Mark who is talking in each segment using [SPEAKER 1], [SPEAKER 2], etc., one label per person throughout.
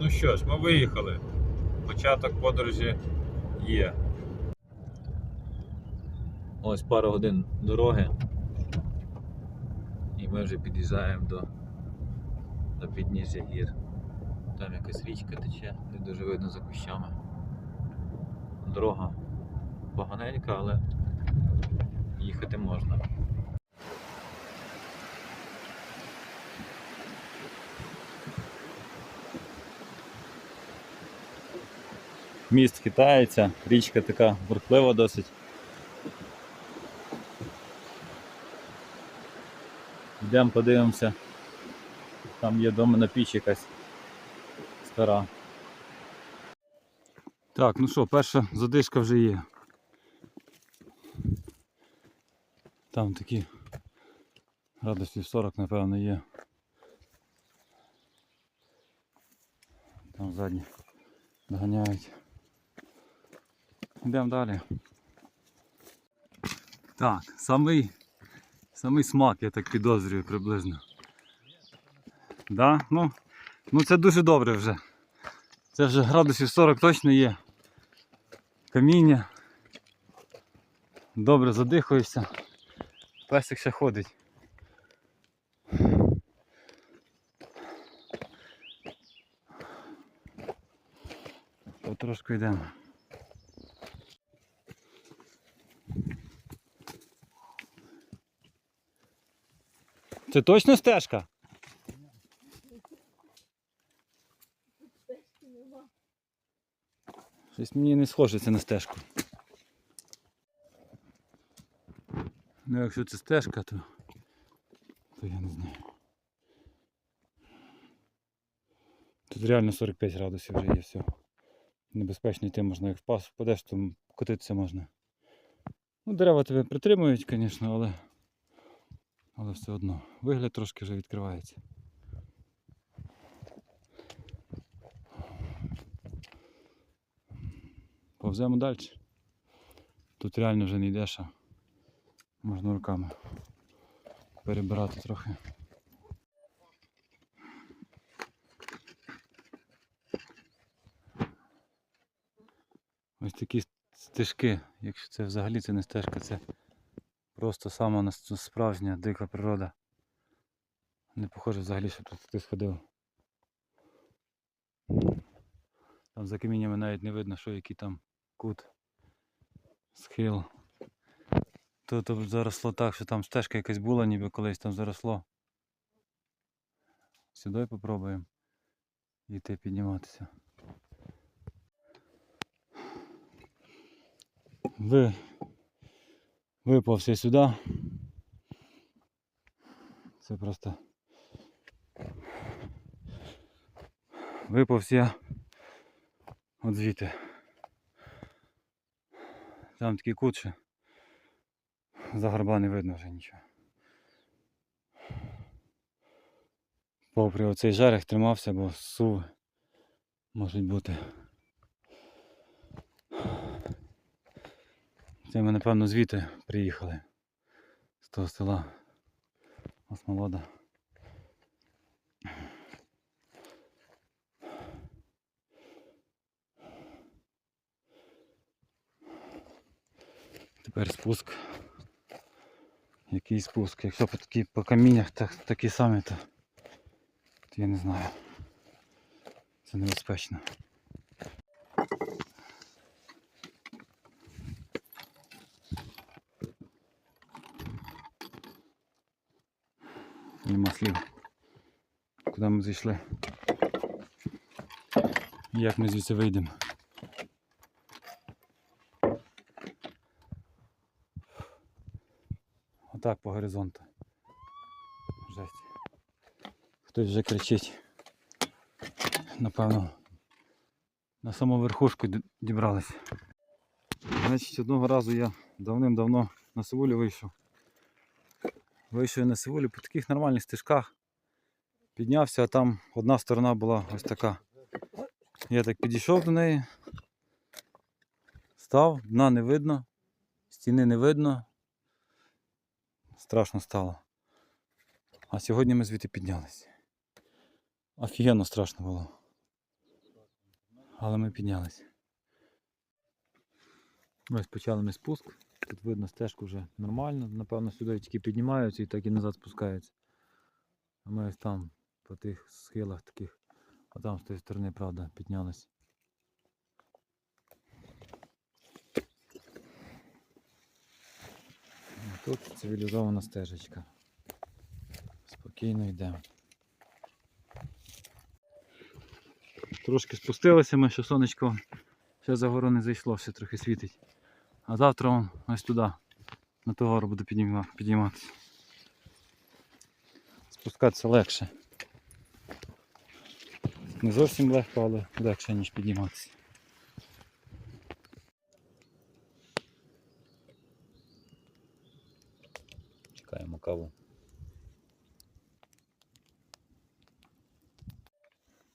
[SPEAKER 1] Ну що ж, ми виїхали. Початок подорожі є. Ось пару годин дороги. І ми вже під'їжджаємо до, до підніжжя гір. Там якась річка тече, не дуже видно за кущами. Дорога поганенька, але їхати можна. Міст хитається, річка така бурхлива досить. Йдемо подивимося. Там є дома на піч якась стара. Так, ну що, перша задишка вже є. Там такі градусів 40, напевно, є. Там задні доганяють. Йдемо далі. Так, самий, самий смак, я так підозрюю приблизно. Да? Ну, ну це дуже добре вже. Це вже градусів 40 точно є. Каміння. Добре задихуєшся. Песик ще ходить. Потрошку йдемо. Це точно стежка? Щось мені не схоже це на стежку. Ну якщо це стежка, то, то я не знаю. Тут реально 45 градусів вже є все. Небезпечно йти можна, як впас, впадеш, то котитися можна. Ну, дерева тебе притримують, звісно, але, але все одно. Вигляд трошки вже відкривається. Повземо далі. Тут реально вже не йдеш, а можна руками перебирати трохи. Ось такі стежки, якщо це взагалі це не стежка, це просто сама справжня дика природа. Не похоже взагалі, що тут хтось ходив. Там за каміннями навіть не видно, що який там кут, схил. Тут заросло так, що там стежка якась була, ніби колись там заросло. Сюди попробуємо йти підніматися. Ви виповзся сюди. Це просто виповз я от звідти. Там такий кут ще. За горба не видно вже нічого. Попри оцей жерех тримався, бо сув можуть бути. Це ми, напевно, звідти приїхали. З того села Осмолода. Тепер спуск. Який спуск? Якщо по, такі, по каміннях так, такі самі, то, то я не знаю. Це небезпечно. Нема слів. Куди ми зайшли? І Як ми звідси вийдемо? Отак по горизонту. Жесть. Хтось вже кричить. Напевно. На саму верхушку дібрались. Значить, одного разу я давним-давно на Сивулю вийшов. Вийшов на Сивулю по таких нормальних стежках. Піднявся, а там одна сторона була ось така. Я так підійшов до неї. Став, дна не видно, стіни не видно. Страшно стало. А сьогодні ми звідти піднялися. Офігенно страшно було. Але ми піднялися. Ось почали ми спуск. Тут видно стежку вже нормально. Напевно, сюди тільки піднімаються і так і назад спускаються. А ми ось там, по тих схилах таких, а там з тієї сторони, правда, піднялись. Тут цивілізована стежечка. Спокійно йдемо. Трошки спустилися ми, що сонечко ще за гору не зайшло, ще трохи світить. А завтра вон ось туди, на ту гору буду підійматися. Спускатися легше. Не зовсім легко, але легше, ніж підійматися. Чекаємо каву.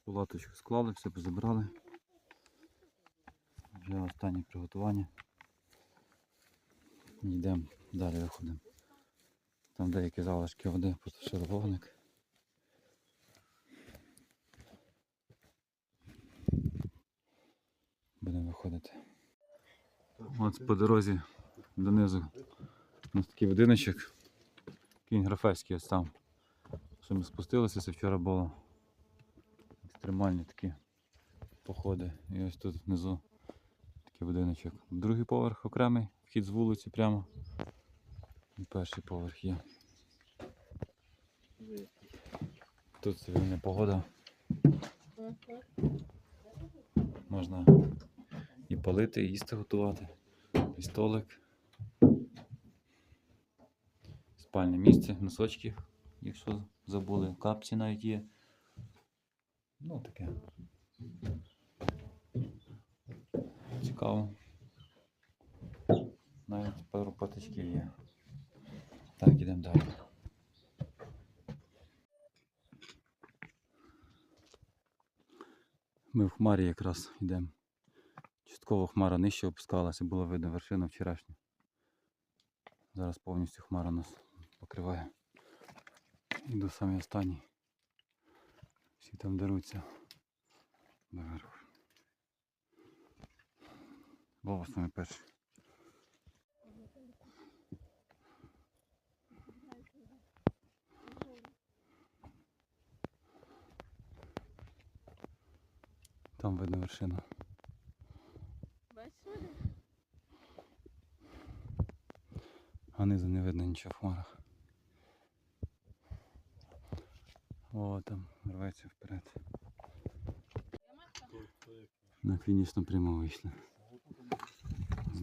[SPEAKER 1] Палаточку склали, все позабрали. Вже останнє приготування. Йдемо далі виходимо. Там деякі залишки води, потушили вогник. Будемо виходити. От по дорозі донизу у нас такий будиночок. Кінь графейський ось там. Що ми спустилися, це вчора було екстремальні такі походи. І ось тут внизу такий будиночок. Другий поверх окремий, вхід з вулиці прямо. І перший поверх є. Тут цивільна погода. Можна і палити, і їсти готувати. І столик. Спальне місце, носочки, якщо забули, капці навіть є. Ну таке. Цікаво. Навіть пару патичків є. Так, йдемо далі. Ми в хмарі якраз йдемо. Частково хмара нижче опускалася, було видно вершину вчорашню. Зараз повністю хмара нас покриває. Іду самі останній. Всі там деруться наверху. Вова саме перший. Там видно вершину. А низу не видно нічого в хмарах. О, там рветься вперед. На фінішну прямо вийшли.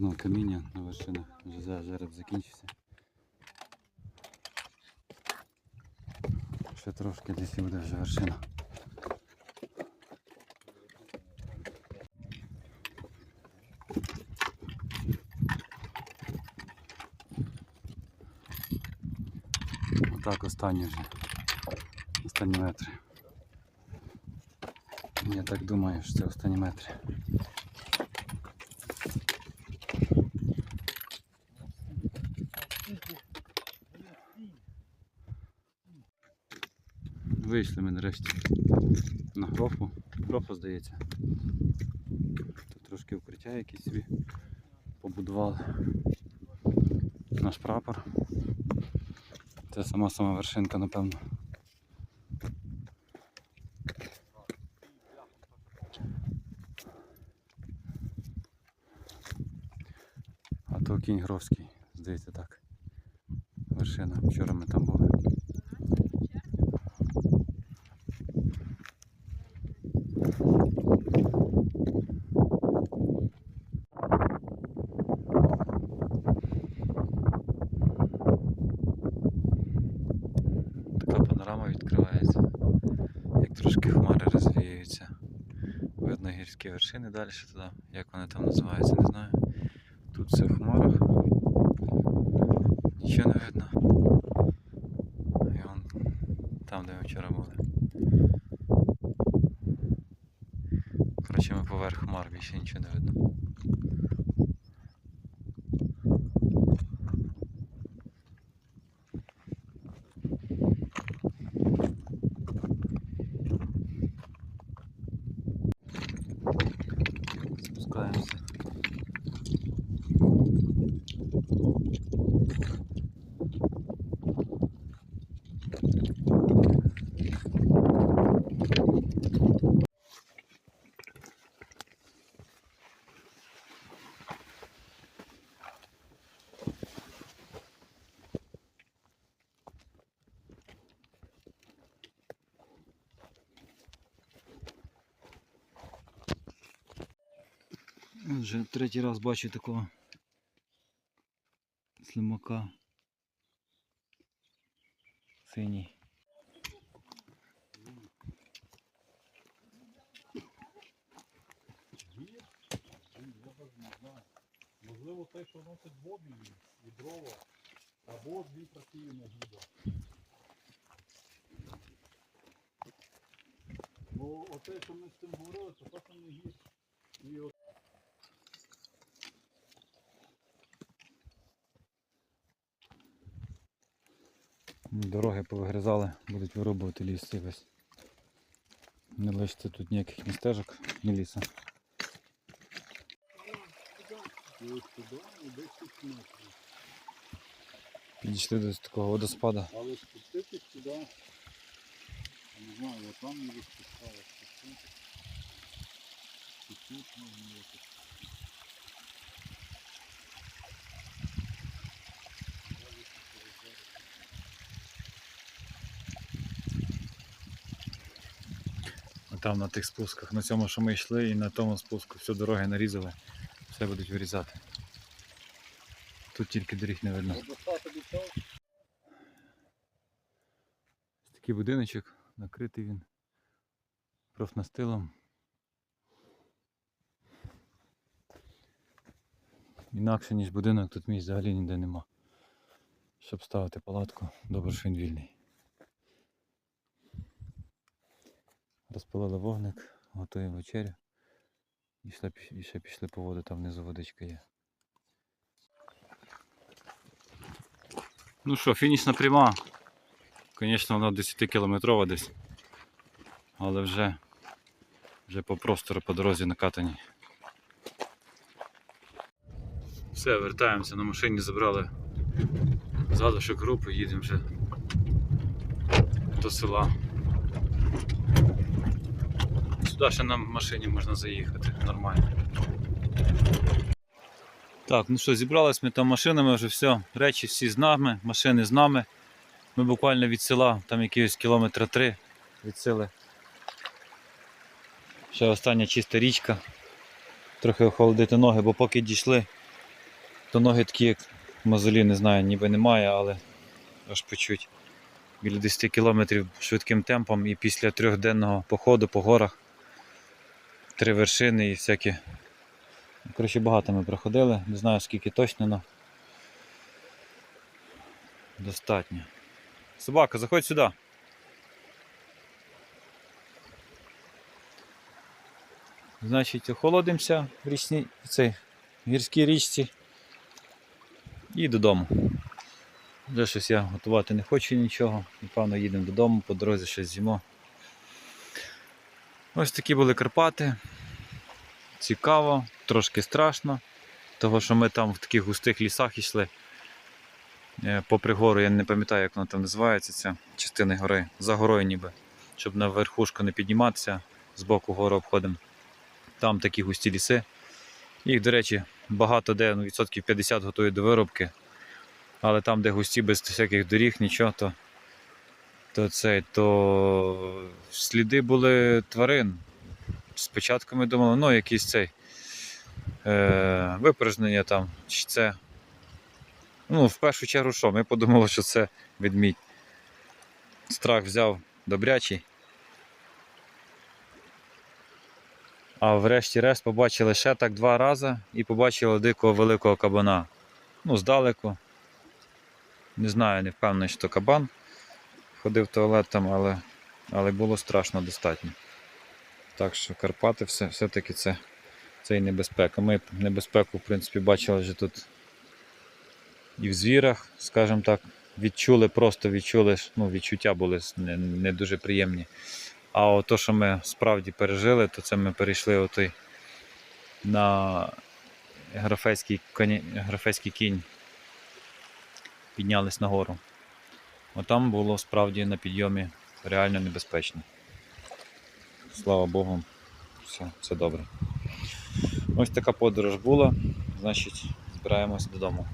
[SPEAKER 1] Знов каміння на вершинах. Вже жереб закінчився. Ще трошки десь буде вже вершина. Отак останні вже. Останні метри. Я так думаю, що це останні метри. Вийшли ми нарешті на грофу. Грофу здається. Тут трошки укриття якісь собі побудували. Наш прапор. Це сама сама вершинка, напевно. А то кінь Гровський, здається так. Вершина. Вчора ми там були. Така панорама відкривається. Як трошки хмари розвіюються. Видно гірські вершини далі туди. Як вони там називаються, не знаю. Тут все в хмарах. Нічого не видно. І вон там, де ми вчора були. Коротше, ми поверх хмар, більше нічого не видно. Вже третій раз бачу такого слимака. Синій.
[SPEAKER 2] Можливо, те, що носить воду і дрова, або дві просіяні гіда. Бо оте, що ми з цим говорили, це що не гід.
[SPEAKER 1] Дороги повигризали, будуть вирубувати ліс цей. Не лишиться тут ніяких ні стежок, ні ліса. Підійшли до такого водоспада.
[SPEAKER 2] Але спуститись туди, не знаю, я там не спускалась. Тут можна якось.
[SPEAKER 1] Там на тих спусках, на цьому, що ми йшли, і на тому спуску всю дороги нарізали, все будуть вирізати. Тут тільки доріг не видно. Такий будиночок, накритий він профнастилом. Інакше, ніж будинок, тут місць взагалі ніде нема. Щоб ставити палатку, добре, що він вільний. Розпалили вогник, готуємо вечерю. І ще, і ще пішли по воду, там внизу водичка є. Ну що, фінішна пряма. Звісно, вона 10 кілометрова десь. Але вже, вже по простору по дорозі накатані. Все, вертаємося на машині, забрали залишок групи, їдемо вже до села. Сюди ще на машині можна заїхати нормально. Так, ну що, зібрались ми там машинами вже все. Речі всі з нами, машини з нами. Ми буквально від села, там якихось кілометра три від сили. Ще остання чиста річка. Трохи охолодити ноги, бо поки дійшли, то ноги такі, як мозолі, не знаю, ніби немає, але аж почуть. Біля 10 кілометрів швидким темпом і після трьохденного походу по горах. Три вершини і всякі. Коротше, багато ми проходили, не знаю скільки точно, але достатньо. Собака, заходь сюди. Значить, охолодимося в річній, в гірській річці і додому. Вже щось я готувати не хочу нічого. Напевно, їдемо додому, по дорозі щось з'їмо. Ось такі були Карпати. Цікаво, трошки страшно, того що ми там в таких густих лісах йшли. Е, Попри гору, я не пам'ятаю, як вона там називається, ця частина гори, за горою ніби, щоб на верхушку не підніматися, з боку гору обходимо. Там такі густі ліси. Їх, до речі, багато де, ну, відсотків 50 готують до виробки. Але там, де густі без всяких доріг, нічого, то, то, цей, то сліди були тварин. Спочатку ми думали, ну, якийсь цей е, випорожнення там, чи це. Ну, в першу чергу, що? Ми подумали, що це ведмідь. Страх взяв добрячий. А врешті-решт побачили ще так два рази і побачили дикого великого кабана. Ну, здалеку. Не знаю, не впевнений, що то кабан. Ходив в туалет там, але, але було страшно достатньо. Так що Карпати все, все-таки це, це і небезпека. Ми небезпеку, в принципі, бачили вже тут і в звірах, скажімо так, відчули, просто відчули, ну, відчуття були не, не дуже приємні. А от то, що ми справді пережили, то це ми перейшли отой на графейський, коні, графейський кінь. Піднялись нагору. Отам було справді на підйомі реально небезпечно. Слава Богу, все, все добре. Ось така подорож була, значить, збираємось додому.